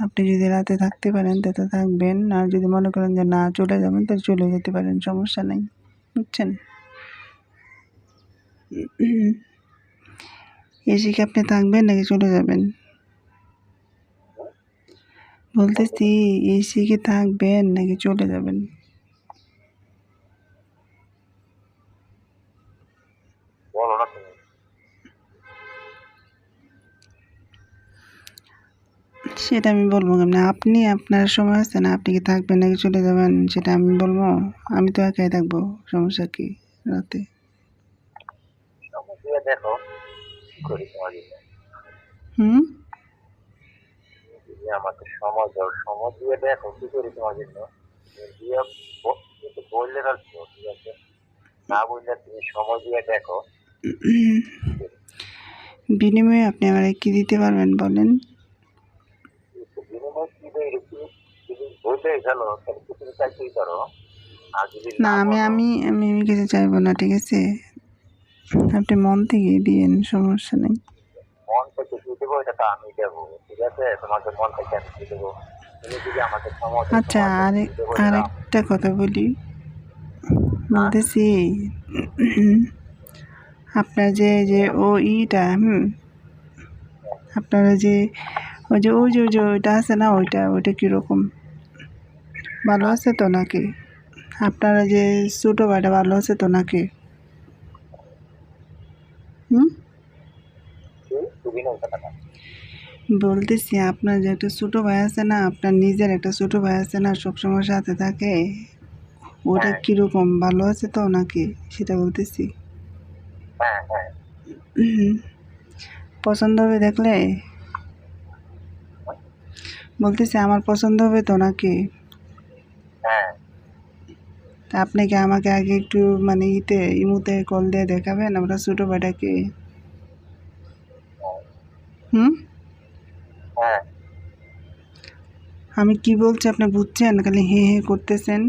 আপনি যদি রাতে থাকতে পারেন, তাতে থাকবেন। আর যদি মনে করেন যে না, চলে যাবেন, তাহলে চলে যেতে পারেন, সমস্যা নেই। বুঝছেন? এসে কি আপনি থাকবেন নাকি চলে যাবেন? বলতেছি, এসে কি থাকবেন নাকি চলে যাবেন বলো না তুমি সেটা আমি বলব কেমন? আপনি আপনার সময় আছে না আপনি কি থাকবেন নাকি চলে যাবেন সেটা আমি বলব? আমি তো একাই থাকব সমস্যা কি রাতে? দেখো হুম? আমাকে সময় দাও সময় দিয়ে দেখো কি করি তোমার জন্য? দিয়ে বললে ঠিক আছে। না বললে তুমি সময় দিয়ে দেখো। বিনিময়ে আপনি আমার কি দিতে পারবেন বলেন কিন্তু বিনিময় কি দেয় তুমি বললে গেল তাহলে কি তুমি চাইতেই পারো আর যদি না আমি আমি আমি আমি কিছু চাইব না ঠিক আছে? আপনি মন থেকে দিয়েন সমস্যা নেই। মন থেকে দিয়ে দেবো এটা তো আমি দেবো ঠিক আছে? তোমাকে মন থেকে আমি দিয়ে দেবো? তুমি যদি আমাকে আচ্ছা আরেক আরেকটা কথা বলি। বলতেছি আপনার যে যে ও ইটা হুম? আপনারা যে ওই যে ওই যে ওই যে ওইটা আছে না ওইটা ওইটা কীরকম? ভালো আছে তো নাকি? আপনারা যে ছোটো ভাইটা ভালো আছে তো নাকি? হুম? বলতেছি আপনার যে একটা ছোটো ভাই আছে না আপনার নিজের একটা ছোটো ভাই আছে না সবসময় সাথে থাকে ওটা হ্যাঁ। কীরকম? ভালো আছে তো নাকি? সেটা বলতেছি। হ্যাঁ হ্যাঁ। পছন্দ হবে দেখলে? বলতেছি আমার পছন্দ হবে তো নাকি? তা আপনি কি আমাকে আগে একটু মানে ইতে ইমুতে কল দিয়ে দেখাবেন আমরা ছোটো ভাইটাকে হুম? হ্যাঁ। আমি কি বলছি আপনি বুঝছেন? খালি হে হে করতেছেন।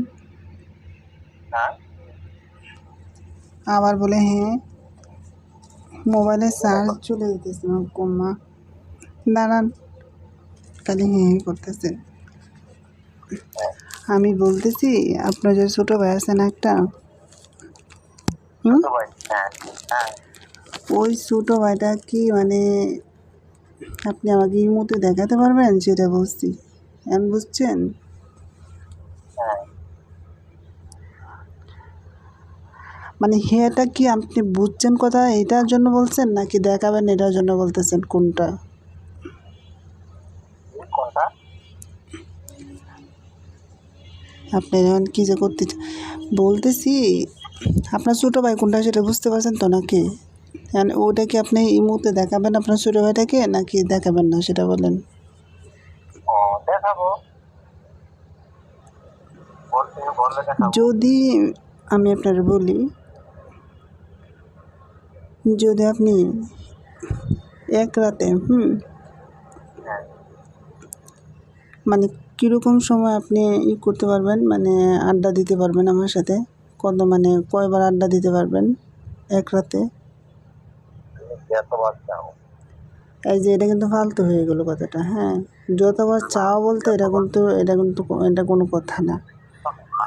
হ্যাঁ। আবার বলে হ্যাঁ মোবাইলে চার্জ চলে যেতেছে আমার কম্মা। দাঁড়ান খালি হ্যাঁ করতেছেন। আমি বলতেছি আপনার যে ছোটো ভাই আছে না একটা? হ্যাঁ হ্যাঁ। ওই ছোটো ভাইটা কি মানে আপনি আমাকে এই মুহূর্তে দেখাতে পারবেন? সেটা বলছি। আমি বুঝছেন? হ্যাঁ। মানে হেটা কি আপনি বুঝছেন কথা? এটার জন্য বলছেন নাকি দেখাবেন? এটার জন্য বলতেছেন কোনটা কি কোনটা আপনি এখন কী যে করতে বলতেছি আপনার ছোটো ভাই কোনটা সেটা বুঝতে পারছেন তো নাকি? ওটা কি আপনি এই মুহূর্তে দেখাবেন আপনার ছোটো ভাইটাকে নাকি দেখাবেন না সেটা বলেন? দেখাবো। যদি আমি আপনার বলি যদি আপনি এক রাতে হুম হ্যাঁ। মানে কীরকম সময় আপনি ই করতে পারবেন? মানে আড্ডা দিতে পারবেন আমার সাথে? কত মানে কয়বার আড্ডা দিতে পারবেন? এক রাতে? এই যে এটা কিন্তু ফালতু হয়ে গেল কথাটা হ্যাঁ। যতবার চাও বলতে এটা কিন্তু এটা কিন্তু এটা কোনো কথা না।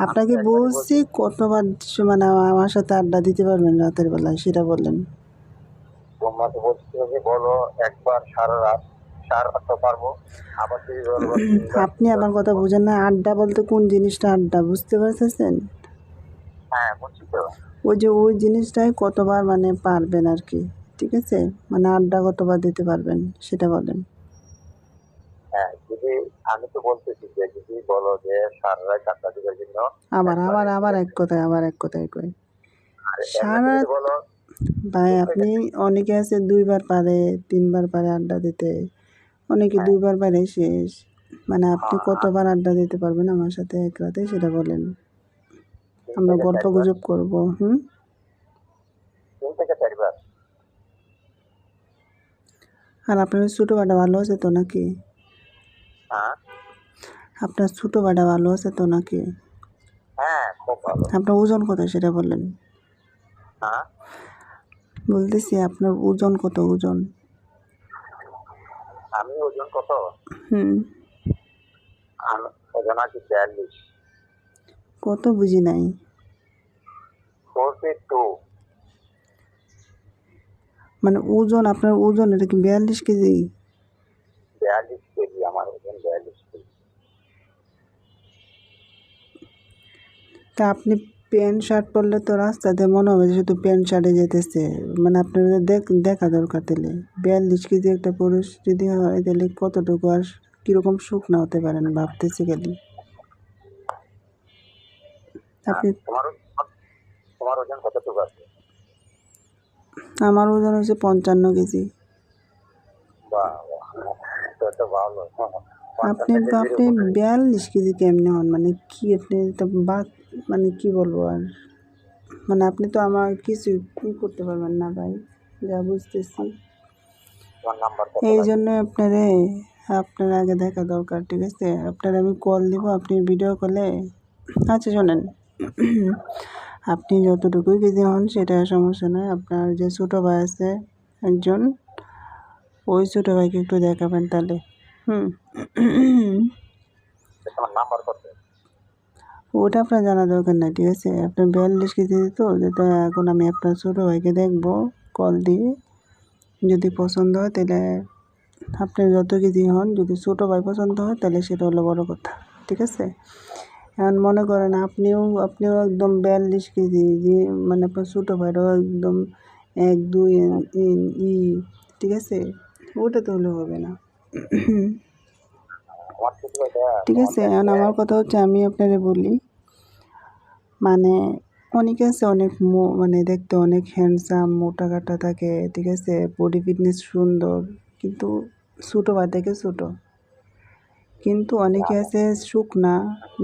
আপনাকে বলছি কতবার মানে আমার সাথে আড্ডা দিতে পারবেন রাতের বেলায়, সেটা বললেন তোমাকে বলছি বলো একবার সারা রাত আপনি আমার কথা বুঝেন না আড্ডা বলতে কোন জিনিসটা আড্ডা বুঝতে পারতেছেন? হ্যাঁ ওই যে ওই জিনিসটাই কতবার মানে পারবেন আর কি ঠিক আছে? মানে আড্ডা কতবার দিতে পারবেন সেটা বলেন। হ্যাঁ আমি তো বলতেছি যে যদি বলো যে সারা জন্য আবার আবার আবার এক কথায় আবার এক কথায় কই। আর সারা ভাই আপনি অনেকে আছে দুইবার পারে তিনবার পারে আড্ডা দিতে। অনেকে দুইবার পারে শেষ মানে আপনি কতবার আড্ডা দিতে পারবেন আমার সাথে এক রাতে সেটা বলেন। আমরা গল্প গুজব করব হুম? আর আপনার ছোটো বাটা ভালো আছে তো নাকি? হ্যাঁ। আপনার ছোটো বাটা ভালো আছে তো নাকি? হ্যাঁ আপনার ওজন কত সেটা বললেন হ্যাঁ। বলতেছি আপনার ওজন কত ওজন? আমি ওজন কত? হুম। আর ওজন আছে বিয়াল্লিশ। কত বুঝি নাই। ফোর ফিট টু মানে ওজন আপনার ওজন এটা কি বিয়াল্লিশ কেজি? বিয়াল্লিশ কেজি আমার ওজন বিয়াল্লিশ কেজি। তা আপনি প্যান্ট শার্ট পরলে তো রাস্তাতে মনে হবে যে শুধু প্যান্ট শার্টে যেতেছে। মানে আপনার দেখ দেখা দরকার তাহলে। বিয়াল্লিশ কেজি একটা পুরুষ যদি হয় তাহলে কতটুকু আর কীরকম শুকনা হতে পারেন ভাবতেছি খালি। আপনি আমার ওজন হচ্ছে পঞ্চান্ন কেজি। ভালো। আপনি তো আপনি বিয়াল্লিশ কেজি কেমনে হন? মানে কি আপনি তো বাদ মানে কি বলব আর? মানে আপনি তো আমার কিছু কি করতে পারবেন না ভাই যা বুঝতেছি এই জন্য আপনারে আপনার আগে দেখা দরকার ঠিক আছে? আপনার আমি কল দিব আপনি ভিডিও কলে আচ্ছা শোনেন আপনি যতটুকুই কেজি হন সেটা সমস্যা নয় আপনার যে ছোটো ভাই আছে একজন ওই ছোটো ভাইকে একটু দেখাবেন তাহলে। হুম। ওটা আপনার জানা দরকার নাই ঠিক আছে? আপনার বিয়াল্লিশ কেজি তো যেটা এখন আমি আপনার ছোটো ভাইকে দেখব কল দিয়ে। যদি পছন্দ হয় তাহলে আপনি যত কেজি হন যদি ছোটো ভাই পছন্দ হয় তাহলে সেটা হলো বড় কথা ঠিক আছে? এখন মনে করেন আপনিও আপনিও একদম বিয়াল্লিশ কেজি যে মানে আপনার ছোটো ভাইরাও একদম এক দুই ই ঠিক আছে? ওটা তো হলে হবে না। ঠিক আছে, এখন আমার কথা হচ্ছে আমি আপনারে বলি মানে অনেকে আছে অনেক মানে দেখতে অনেক হ্যান্ডসাম মোটা কাটা থাকে, ঠিক আছে বডি ফিটনেস সুন্দর, কিন্তু ছোটো বা থেকে ছোটো। কিন্তু অনেকে আছে শুকনা,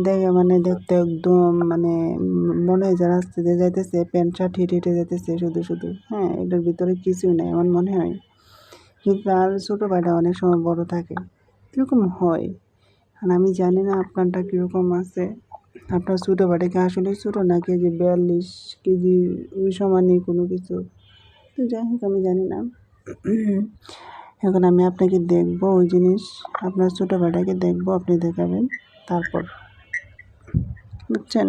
দেখে মানে দেখতে একদম মানে মনে হয় যে রাস্তা যাইতেছে, প্যান্ট শার্ট হেঁটে হেঁটে যাইতেছে শুধু শুধু হ্যাঁ এটার ভিতরে কিছুই নাই এমন মনে হয়। কিন্তু তার ছোটো ভাইটা অনেক সময় বড় থাকে। এরকম হয়? আর আমি জানি না আপনারটা কীরকম আছে। আপনার ছোটো ভাইটা কি আসলে ছোটো না কেজি বিয়াল্লিশ কেজি ওই সমানই কোনো কিছু? তো যাই হোক, আমি জানি না। এখন আমি আপনাকে দেখব ওই জিনিস। আপনার ছোটো ভাইটাকে দেখব, আপনি দেখাবেন তারপর। বুঝছেন?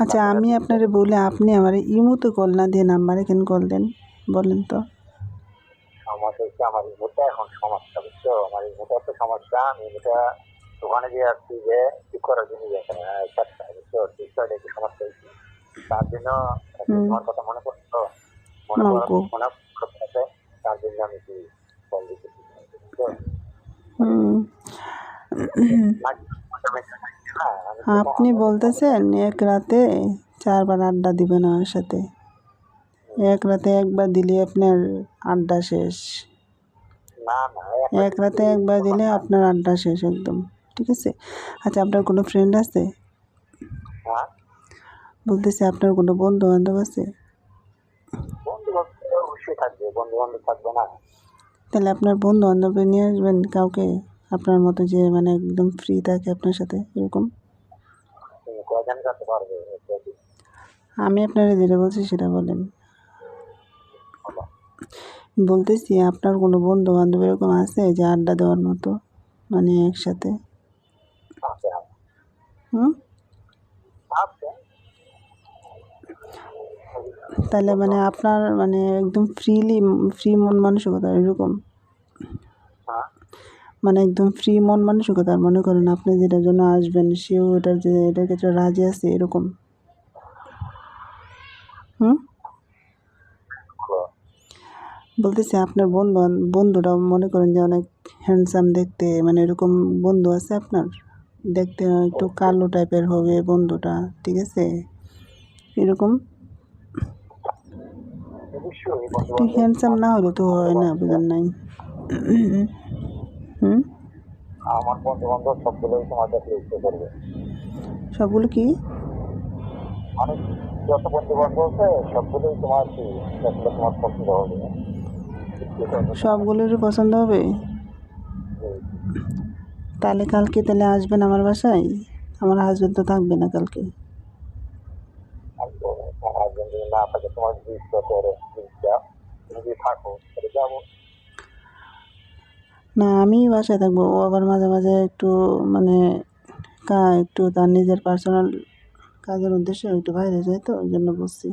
আচ্ছা আমি আপনারে বলে আপনি আমার ইমোতে কল না দিয়ে নাম্বারে কেন কল দেন? বলেন তো। আমাদের আমার ইমোটা এখন সমস্যা বুঝছ? আমার ইমোটা সমস্যা আমি ইমোটা দোকানে গিয়ে আসছি যে ঠিক করার জন্য এখানে? বুঝছ? ঠিক করে একটু সমস্যা হয়েছে। তার জন্য। তোমার কথা মনে পড়তো মনে। মনে পড়তে তার জন্য আমি কি কল বুঝছ? আপনি বলতেছেন এক রাতে চারবার আড্ডা দিবেন আমার সাথে। এক রাতে একবার দিলে আপনার আড্ডা শেষ। এক রাতে একবার দিলে আপনার আড্ডা শেষ একদম ঠিক আছে? আচ্ছা আপনার কোনো ফ্রেন্ড আছে? হ্যাঁ? বলতেছে আপনার কোনো বন্ধু বান্ধব আছে বান্ধব বান্ধব তাহলে আপনার বন্ধু বান্ধবকে নিয়ে আসবেন কাউকে? আপনার মতো যে মানে একদম ফ্রি থাকে আপনার সাথে, এরকম? আমি আপনারা যেটা বলছি সেটা বলেন। বলতেছি, আপনার কোনো বন্ধু বান্ধব এরকম আছে যে আড্ডা দেওয়ার মতো? মানে একসাথে? হুম? তাহলে মানে আপনার মানে একদম ফ্রিলি ফ্রি মন মানসিকতা এরকম? মানে একদম ফ্রি মন মানসিকতা মনে করেন আপনি যেটার জন্য আসবেন, সেও এটার যে, এটার ক্ষেত্রে রাজি আছে, এরকম। হুম? বলতেছি আপনার বন্ধু বন্ধুটা মনে করেন যে অনেক হ্যান্ডসাম দেখতে মানে এরকম বন্ধু আছে আপনার? দেখতে একটু কালো টাইপের হবে বন্ধুটা, ঠিক আছে? এরকম? হ্যান্ডসাম না হলে তো হয় না, বুঝেন নাই। হুম? আমার বন্ধু বান্ধব সবগুলোই তোমার কাছে ইচ্ছে করবে সবগুলো কি? অনেক যত বন্ধু বান্ধব আছে সবগুলোই তোমার কি দেখলে তোমার পছন্দ হবে। সবগুলোরই পছন্দ হবে? তাহলে কালকে তাহলে আসবেন আমার বাসায়? আমার হাজবেন্ড তো থাকবে না কালকে। হাজবেন্ড না থাকে তোমার যদি থাকো তাহলে যাব। না আমি বাসায় থাকব। ও আবার মাঝে মাঝে একটু মানে একটু তার নিজের পার্সোনাল কাজের উদ্দেশ্যে একটু বাইরে যায় তো, ওই জন্য বলছি।